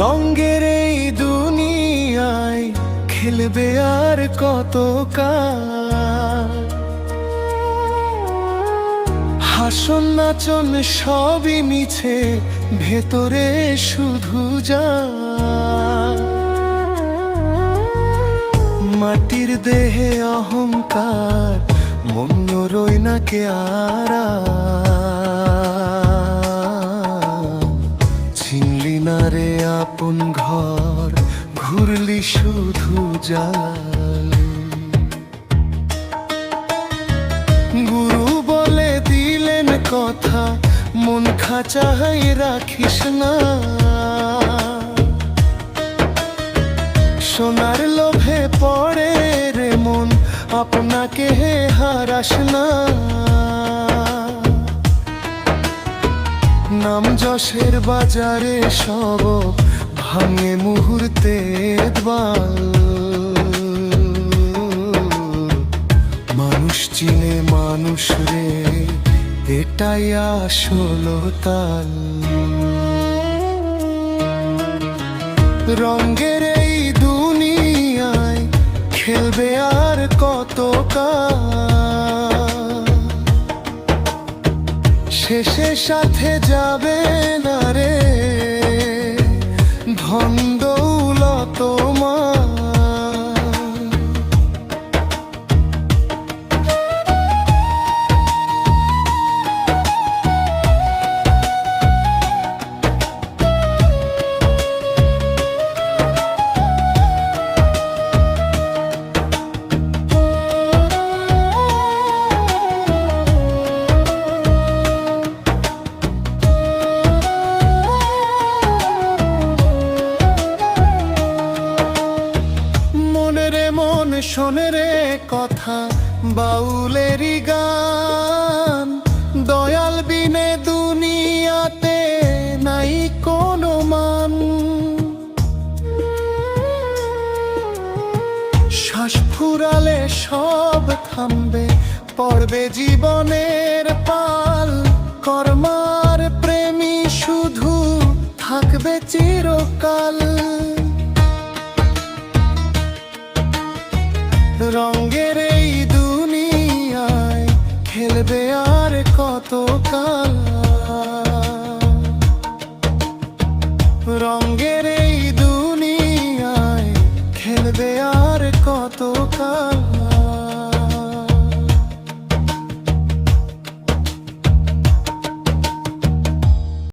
রঙ্গের এই দুনিয়ায় খেলবে আর কত হাসন নাচন সবই মিছে, ভেতরে শুধু যা। মাটির দেহে অহংকার, মন রই না কে আরা আপন ঘর, ঘুরলি শুধু জাল। গুরু বলে দিলেন কথা, মন খাঁচাই রাখিস না। সোনার লোভে পড়ে রে মন, আপনাকে হারাস না। নাম যশের বাজারে সব ভাঙে মুহূর্তে দ্বার মানুষ চিনে মানুষ রে, এটাই আসল তাল। রঙ্গের এই দুনিয়ায় খেলবে আর কত কাল? শেষে সাথে যাবে না রে। শোনে রে কথা, বাউলেরই গান। দয়াল বিনে দুনিয়াতে নাই কোনো মান। শ্বাস ফুরালে সব থামবে, পড়বে জীবনের পাল। কর্মার প্রেমী শুধু থাকবে চিরকাল। রঙ্গের এই দুনিয়ায় খেলবে আর কত কাল? রঙের এই দুনিয়ায় খেলবে আর কত কাল?